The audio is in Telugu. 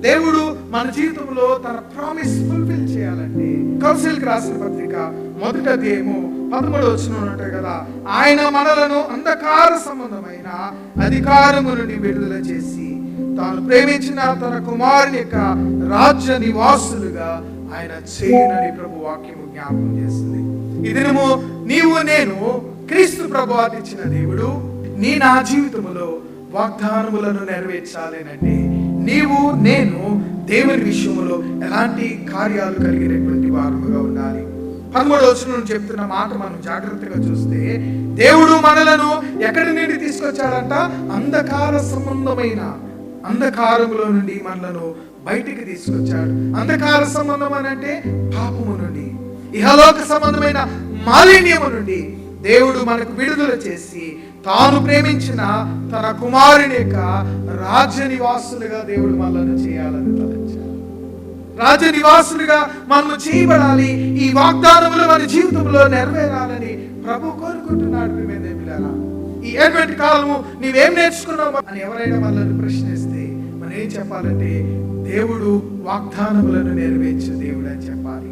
దేవుడు మన జీవితంలో తన ప్రామిస్ ఫుల్ఫిల్ చేయాలండి. కౌశల్కి రాసిన పత్రిక మొదట అధ్యాయము పదమూడు వచ్చిన కదా ఆయన మనలను అంధకార సంబంధమైన అధికారము నుండి విడుదల చేసి తాను ప్రేమించిన తన కుమారుని యొక్క రాజ్య నివాసులుగా ఆయన చేయనని ప్రభు వాక్యము జ్ఞాపకం చేస్తుంది. ఈ నీవు నేను క్రీస్తు ప్రభు ఇచ్చిన దేవుడు నీ నా జీవితములో వాగ్దానములను నెరవేర్చాలేనండి. నీవు నేను దేవుని విషయంలో ఎలాంటి కార్యాలు కలిగినటువంటి వారముగా ఉండాలి. పదమూడు వచ్చిన చెప్తున్న మాట మనం జాగ్రత్తగా చూస్తే దేవుడు మనలను ఎక్కడి నుండి తీసుకొచ్చాడంట? అంధకార సంబంధమైన అంధకారములో నుండి మనలను బయటికి తీసుకొచ్చాడు. అంధకార సంబంధం అని అంటే పాపము నుండి ఇహలోక సంబంధమైన మాలిన్యము నుండి దేవుడు మనకు విడుదల చేసి తాను ప్రేమించిన తన కుమారుని యొక్క రాజ్య నివాసులుగా దేవుడు మనల్ని చేయాలని తలంచాడు. రాజ్య నివాసులుగా మనము చేయబడాలి ఈ వాగ్దానములు మన జీవితంలో నెరవేరాలని ప్రభు కోరుకుంటున్నాడు ప్రియమైన ఈ అడ్వెంట్ కాలము నీవేం నేర్చుకున్నావు? అని ఎవరైనా మనల్ని ప్రశ్నిస్తే మనం ఏం చెప్పాలంటే దేవుడు వాగ్దానములను నెరవేర్చే దేవుడు అని చెప్పాలి.